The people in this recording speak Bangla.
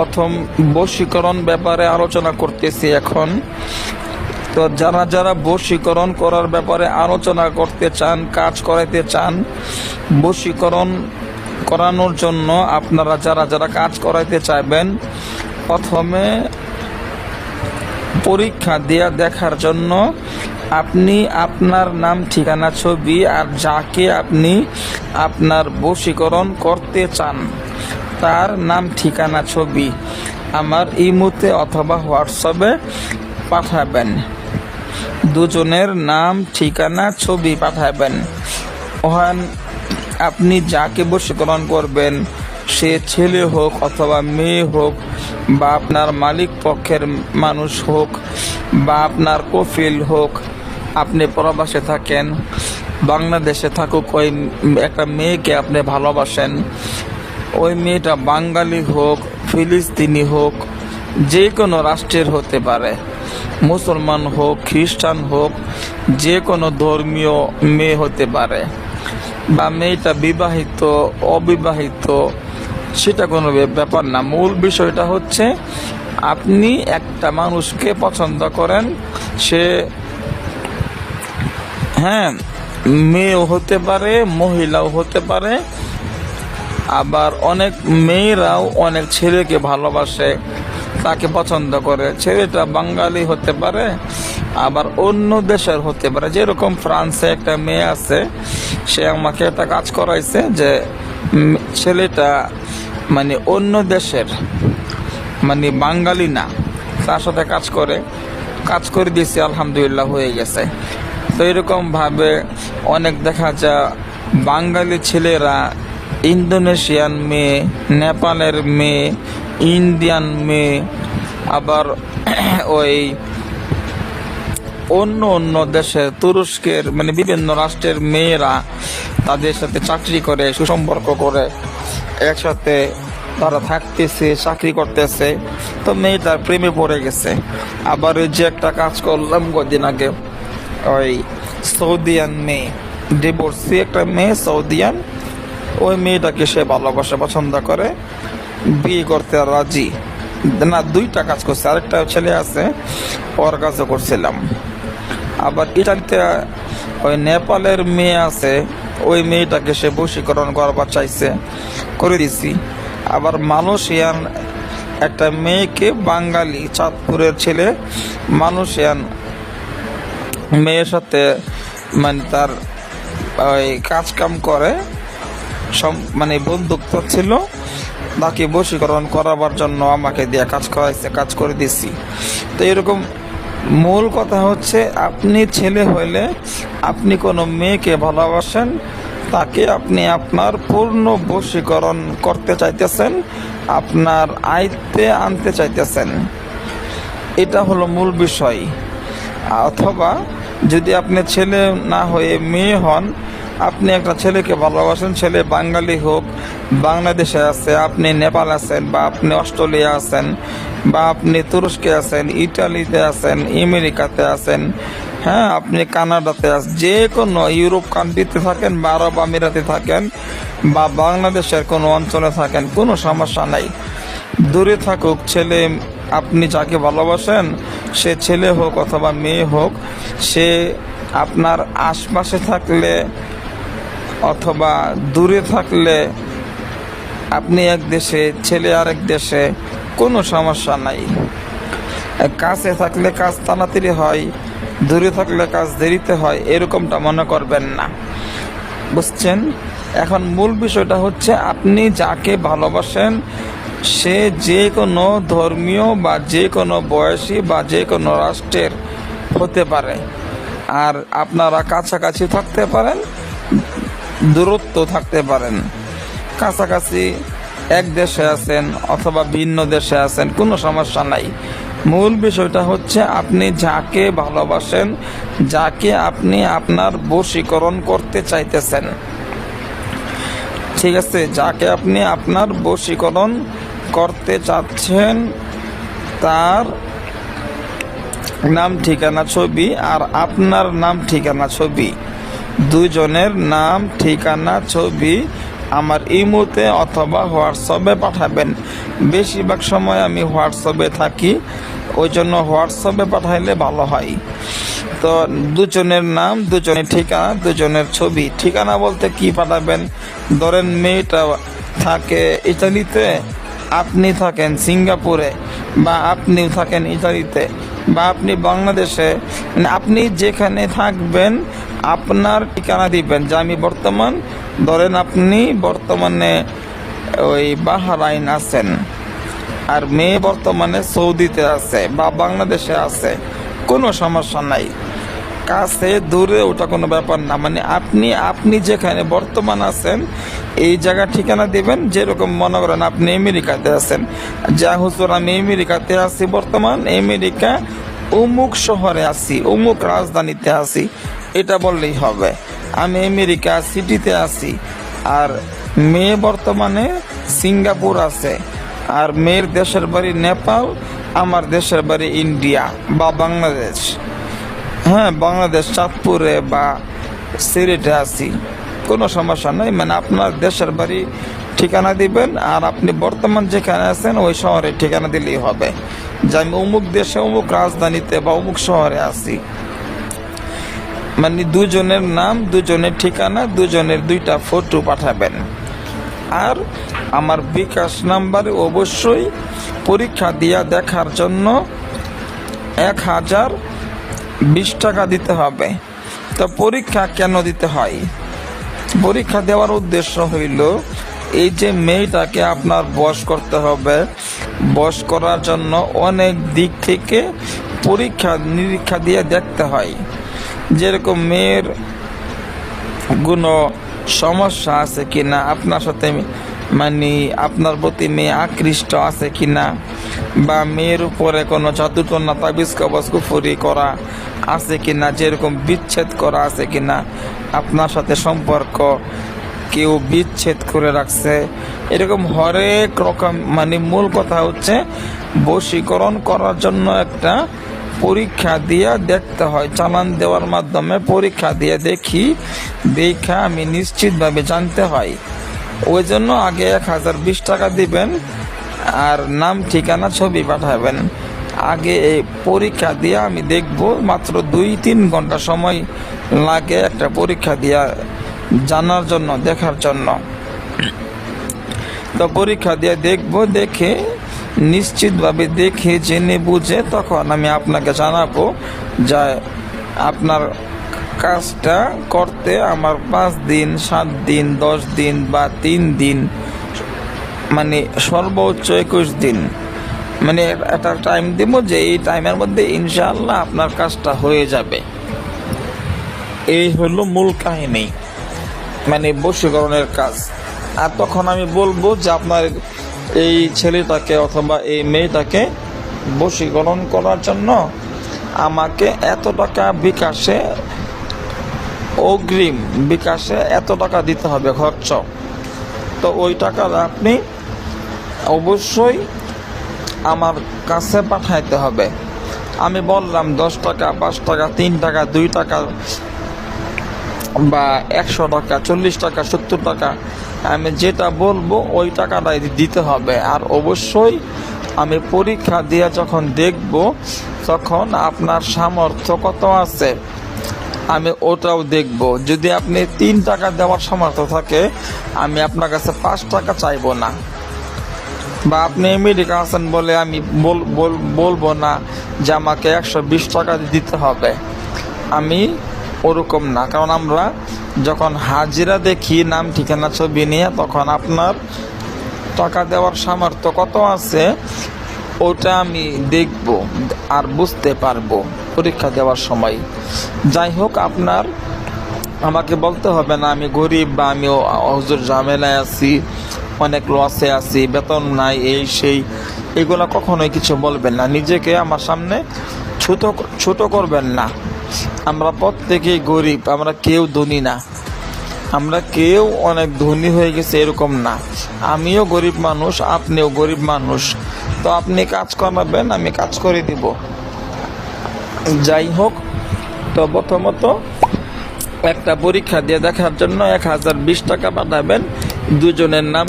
প্রথম বশীকরণ ব্যাপারে আলোচনা করতেছি এখন। তো যারা যারা বশীকরণ করার ব্যাপারে আলোচনা করতে চান, কাজ করাইতে চান, বশীকরণ করানোর জন্য আপনারা যারা যারা কাজ করাইতে চাইবেন, প্রথমে পরীক্ষা দেয়া দেখার জন্য আপনি আপনার নাম, ঠিকানা, ছবি আর যাকে আপনি আপনার বশীকরণ করতে চান তার নাম, ঠিকানা, ছবি আমার ইমুতে অথবা হোয়াটসঅ্যাপে পাঠাবেন। দুজনের নাম, ঠিকানা, ছবি পাঠাবেন। ওহান, আপনি যাকে বশীকরণ করবেন, সে ছেলে হোক অথবা মেয়ে হোক, বা আপনার মালিক পক্ষের মানুষ হোক, বা আপনার কফিল হোক, আপনি প্রবাসে থাকেন, বাংলাদেশে থাকুক, ওই একটা মেয়েকে আপনি ভালোবাসেন ওই মেয়েটা বাঙালি হোক, ফিলিস্তিনি হোক যে কোনো রাষ্ট্রের হতে পারে। মুসলমান হোক, খ্রিস্টান হোক যে কোনো ধর্মীয় মেয়ে হতে পারে। বা মেয়েটা বিবাহিত, অবিবাহিত, সেটা কোনো ব্যাপ- ব্যাপার না। মূল বিষয়টা হচ্ছে, আপনি একটা মানুষকে পছন্দ করেন, সে হ্যাঁ মেয়েও হতে পারে, মহিলাও হতে পারে আবার অনেক মেয়েরাও অনেক ছেলেকে ভালোবাসে, তাকে পছন্দ করে। ছেলেটা বাঙালি হতে পারে, আবার অন্য দেশের হতে পারে। যেরকম ফ্রান্সে একটা মেয়ে আছে, সে আমাকে একটা কাজ করাইছে যে ছেলেটা মানে অন্য দেশের মানে বাঙালি না, তার সাথে কাজ করে। কাজ করে দিয়েছি, আলহামদুলিল্লাহ হয়ে গেছে। তো এরকমভাবে অনেক দেখা যায়, বাঙালি ছেলেরা ইন্দোনেশিয়ান মেয়ে, নেপালের মেয়ে, ইন্ডিয়ান মেয়ে, আবার ওই অন্য অন্য দেশের তুরস্কের মানে বিভিন্ন রাষ্ট্রের মেয়েরা তাদের সাথে চাকরি করে, সুসম্পর্ক করে, একসাথে তারা থাকতেছে, চাকরি করতেছে। তো মেয়েটার প্রেমে পড়ে গেছে। আবার ওই যে একটা কাজ করলাম কদিন আগে, ওই সৌদিয়ান মেয়ে ডিভোর্সি একটা মেয়ে, সৌদিয়ান ওই মেয়েটাকে সে ভালোবাসে পছন্দ করে, বিয়ে করতে রাজি। না, দুইটা কাজ করছে, আরেকটা ছেলে আছে, ওর কাছে করছিলাম। আবার ইটালিতে ওই নেপালের মেয়ে আছে, ওই মেয়েটাকে সে বশীকরণ করবার চাইছে, করে দিছি। আবার মালয়েশিয়ান একটা মেয়েকে, বাঙালি চাঁদপুরের ছেলে, মালয়েশিয়ান মেয়ের সাথে মানে তার ওই কাজ কাম করে মানে বন্ধুত্ব ছিল। তাকে বশীকরণ করাবার জন্য আমাকে দিয়ে কাজ করাইছে, কাজ করে দিছি। তো এরকম মূল কথা হচ্ছে, আপনি ছেলে হইলে আপনি কোনো মেয়েকে ভালোবাসেন, তাকে আপনি আপনার পূর্ণ বশীকরণ করতে চাইতেছেন, আপনার আয়ত্তে আনতে চাইতেছেন। এটা হলো মূল বিষয়। অথবা যদি আপনি ছেলে না হয়ে মেয়ে হন আপনি একটা ছেলেকে ভালোবাসেন, ছেলে বাঙালি হোক, বাংলাদেশে আছে, আপনি নেপাল আছেন বা আপনি অস্ট্রেলিয়া আছেন বা আপনি তুরস্কে আছেন, ইটালিতে আছেন, আমেরিকাতে আছেন হ্যাঁ আপনি কানাডাতে আছেন, যে কোনো ইউরোপ কান্ট্রিতে থাকেন বা আরব আমিরাতে থাকেন বা বাংলাদেশের কোনো অঞ্চলে থাকেন, কোনো সমস্যা নাই। দূরে থাকুক, ছেলে আপনি যাকে ভালোবাসেন, সে ছেলে হোক অথবা মেয়ে হোক, সে আপনার আশপাশে থাকলে অথবা দূরে থাকলে আপনি এক দেশে, ছেলে আরেক দেশে, কোনো সমস্যা নাই। কাছে থাকলে কাজ তাড়াতাড়ি হয়, দূরে থাকলে কাজ দেরিতে হয়, এরকমটা মনে করবেন না। বুঝছেন? এখন মূল বিষয়টা হচ্ছে আপনি যাকে ভালোবাসেন, সে যে কোনো ধর্মীয় বা যে কোনো বয়সী বা যে কোনো রাষ্ট্রের হতে পারে। আর আপনারা কাছাকাছি থাকতে পারেন দূরত্ব থাকতে পারেন। কাছাকাছি এক দেশে আছেন অথবা ভিন্ন দেশে আছেন, কোনো সমস্যা নাই। মূল বিষয়টা হচ্ছে আপনি যাকে ভালোবাসেন, যাকে আপনি আপনার বশীকরণ করতে চাইতেছেন। ঠিক আছে, যাকে আপনি আপনার বশীকরণ করতে চাচ্ছেন, তার নাম ঠিকানা ছবি আর আপনার নাম ঠিকানা ছবি। দুজনের নাম, ঠিকানা, ছবি আমার ইমোতে অথবা হোয়াটসঅ্যাপে পাঠাবেন। বেশিরভাগ সময় আমি হোয়াটসঅ্যাপে থাকি ওই জন্য হোয়াটসঅ্যাপে পাঠাইলে ভালো হয়। তো দুজনের নাম, দুজনের ঠিকানা, দুজনের ছবি, ঠিকানা বলতে কি পাঠাবেন? ধরেন মেয়েটা থাকে ইতালিতে, আপনি থাকেন সিঙ্গাপুরে, বা আপনি থাকেন ইতালিতে, বা আপনি বাংলাদেশে মানে আপনি যেখানে থাকবেন আপনার ঠিকানা দিবেন। যে আমি বর্তমান, ধরেন আপনি বর্তমানে ওই বাহারাইন আছেন, আর মেয়ে বর্তমানে সৌদিতে আছে বা বাংলাদেশে আছে, কোনো সমস্যা নাই। কাছে, দূরে ওটা কোনো ব্যাপার না। মানে আপনি আপনি যেখানে বর্তমান আছেন, এই জায়গা ঠিকানা দিবেন, যেরকম মনে করেন আপনি আমেরিকাতে আছেন। যা হুজুর, আমি আমেরিকাতে আছি বর্তমান, আমেরিকা অমুক শহরে আছি অমুক রাজধানীতে আছি। এটা বললেই হবে। আমি আমেরিকা সিটিতে আছি, আর মেয়ে বর্তমানে সিঙ্গাপুর আছে, আর মেয়ের দেশের বাড়ি নেপাল, আমার দেশের বাড়ি ইন্ডিয়া বা বাংলাদেশ। হ্যাঁ বাংলাদেশ চাঁদপুরে বা সিলেটে আছি, কোনো সমস্যা নেই। মানে আপনার দেশের বাড়ি ঠিকানা দিবেন, আর আপনি বর্তমান যেখানে আছেন, ওই শহরে ঠিকানা দিলেই হবে। যে আমি অমুক দেশে, অমুক রাজধানীতে বা অমুক শহরে আছি মানে দুজনের নাম, দুজনের ঠিকানা, দুজনের দুইটা ফটো পাঠাবেন। আর আমার বিকাশ নাম্বারে অবশ্যই পরীক্ষা দিয়া দেখার জন্য এক হাজার বিশ টাকা দিতে হবে। তো পরীক্ষা কেন দিতে হয়? পরীক্ষা দেওয়ার উদ্দেশ্য হইল, এই যে মেয়েটাকে আপনার বস করতে হবে, বস করার জন্য অনেক দিক থেকে পরীক্ষা নিরীক্ষা দিয়ে দেখতে হয়। যেরকম মেয়ের কোনো সমস্যা আছে কি না আপনার সাথে মানে আপনার প্রতি মেয়ে আকৃষ্ট আছে কি না বা মেয়ের উপরে কোনো জাদুটনা তাবিজ, কবজ, কুফুরি করা আছে কি না যেরকম বিচ্ছেদ করা আছে কি না আপনার সাথে সম্পর্ক কেউ বিচ্ছেদ করে রাখছে। এরকম হরেক রকম মানে মূল কথা হচ্ছে বশীকরণ করার জন্য একটা পরীক্ষা দিয়ে দেখতে হয়, চালান দেওয়ার মাধ্যমে পরীক্ষা দিয়ে দেখি, দেখা আমি নিশ্চিতভাবে জানতে হয়। ওই জন্য আগে এক হাজার বিশ টাকা দিবেন আর নাম, ঠিকানা ছবি পাঠাবেন। আগে এই পরীক্ষা দিয়ে আমি দেখব, মাত্র দুই তিন ঘণ্টা সময় লাগে একটা পরীক্ষা দিয়া জানার জন্য, দেখার জন্য। তো পরীক্ষা দিয়ে দেখব, দেখে নিশ্চিতভাবে দেখে জেনে বুঝে তখন আমি আপনাকে জানাব যে আপনার কাজটা করতে আমার পাঁচ দিন, সাত দিন, দশ দিন বা তিন দিন মানে সর্বোচ্চ একুশ দিন। মানে একটা টাইম দিব যে এই টাইমের মধ্যে ইনশাআল্লাহ আপনার কাজটা হয়ে যাবে। এই হলো মূল কাহিনী মানে বশীকরণের কাজ। আর তখন আমি বলব যে আপনার এই ছেলেটাকে অথবা এই মেয়েটাকে বশীকরণ করার জন্য আমাকে এত টাকা বিকাশে, অগ্রিম বিকাশে এত টাকা দিতে হবে খরচ। তো ওই টাকা আপনি অবশ্যই আমার কাছে পাঠাইতে হবে। আমি বললাম, দশ টাকা, পাঁচ টাকা, তিন টাকা, দুই টাকা বা একশো টাকা, চল্লিশ টাকা, সত্তর টাকা আমি যেটা বলব, ওই টাকাটাই দিতে হবে। আর অবশ্যই আমি পরীক্ষা দিয়ে যখন দেখব, তখন আপনার সামর্থ্য কত আছে, আমি ওটাও দেখব। যদি আপনি তিন টাকা দেওয়ার সামর্থ্য থাকে, আমি আপনার কাছে পাঁচ টাকা চাইব না। বা আপনি মেডিকেল আছেন বলে আমি বল- বল- বলব না যে আমাকে একশো বিশ টাকা দিতে হবে। আমি ওরকম না, কারণ আমরা যখন হাজিরা দেখি নাম, ঠিকানা, ছবি নিয়ে, তখন আপনার টাকা দেওয়ার সামর্থ্য কত আছে, ওটা আমি দেখব আর বুঝতে পারব পরীক্ষা দেওয়ার সময়। যাই হোক, আপনার আমাকে বলতে হবে না, আমি গরিব বা আমি হুজুর ঝামেলায় আছি, অনেক লসে আছি, বেতন নাই, এই সেই, এগুলো কখনোই কিছু বলবেন না। নিজেকে আমার সামনে ছোট ছোট করবেন না। আমরা প্রত্যেকেই গরিব, আমরা কেউ ধনী না। আমরা কেউ অনেক ধনী হয়ে গেছে এরকম না। আমিও গরিব মানুষ, আপনিও গরিব মানুষ। তো আপনি কাজ কমাবেন, আমি কাজ করে দিব। যাই হোক, তো প্রথমত একটা পরীক্ষা দিয়ে দেখার জন্য এক হাজার বিশ টাকা পাঠাবেন। দুজনের নাম